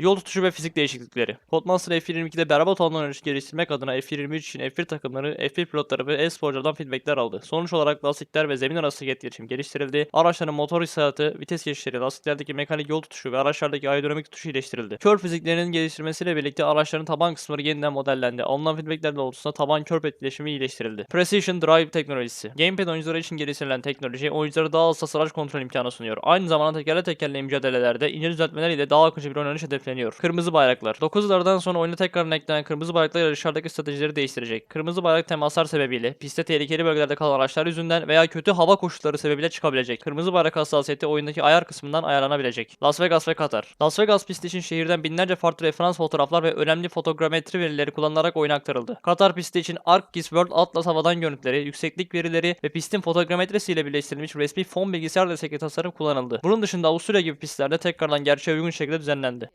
Yol tutuşu ve fizik değişiklikleri. Codemaster F22'de berbat olan yarışı geliştirmek adına F23 için F1 takımları, F1 pilotları ve e-sporculardan feedbackler aldı. Sonuç olarak lastikler ve zemin arası iletişim geliştirildi. Araçların motor hissiyatı, vites geçişleri, lastiklerdeki mekanik yol tutuşu ve araçlardaki aerodinamik tutuşu iyileştirildi. Kör fiziklerinin geliştirmesiyle birlikte araçların taban kısımları yeniden modellendi. Alınan feedbackler doğrultusunda taban körp etkileşimi iyileştirildi. Precision Drive teknolojisi. Gamepad oyuncuları için geliştirilen teknoloji oyunculara daha hassas araç kontrol imkanı sunuyor. Aynı zamanda tekerle tekerle mücadelelerde ince düzeltmeler ile daha akıcı bir oynanış hedefleniyor. Kırmızı bayraklar. 9'lardan sonra oyuna tekrar eklenen kırmızı bayraklar yarışlardaki stratejileri değiştirecek. Kırmızı bayrak temaslar sebebiyle pistte tehlikeli bölgelerde kalan araçlar yüzünden veya kötü hava koşulları sebebiyle çıkabilecek. Kırmızı bayrak hassasiyeti oyundaki ayar kısmından ayarlanabilecek. Las Vegas ve Katar. Las Vegas pisti için şehirden binlerce farklı referans fotoğraflar ve önemli fotogrametri verileri kullanılarak oyuna aktarıldı. Katar pisti için ArcGIS World Atlas havadan görüntüleri, yükseklik verileri ve pistin fotogrametresiyle birleştirilmiş resmi fon bilgisayar destekli tasarım kullanıldı. Bunun dışında Avusturya gibi pistlerde tekrardan gerçeğe uygun şekilde düzenlendi.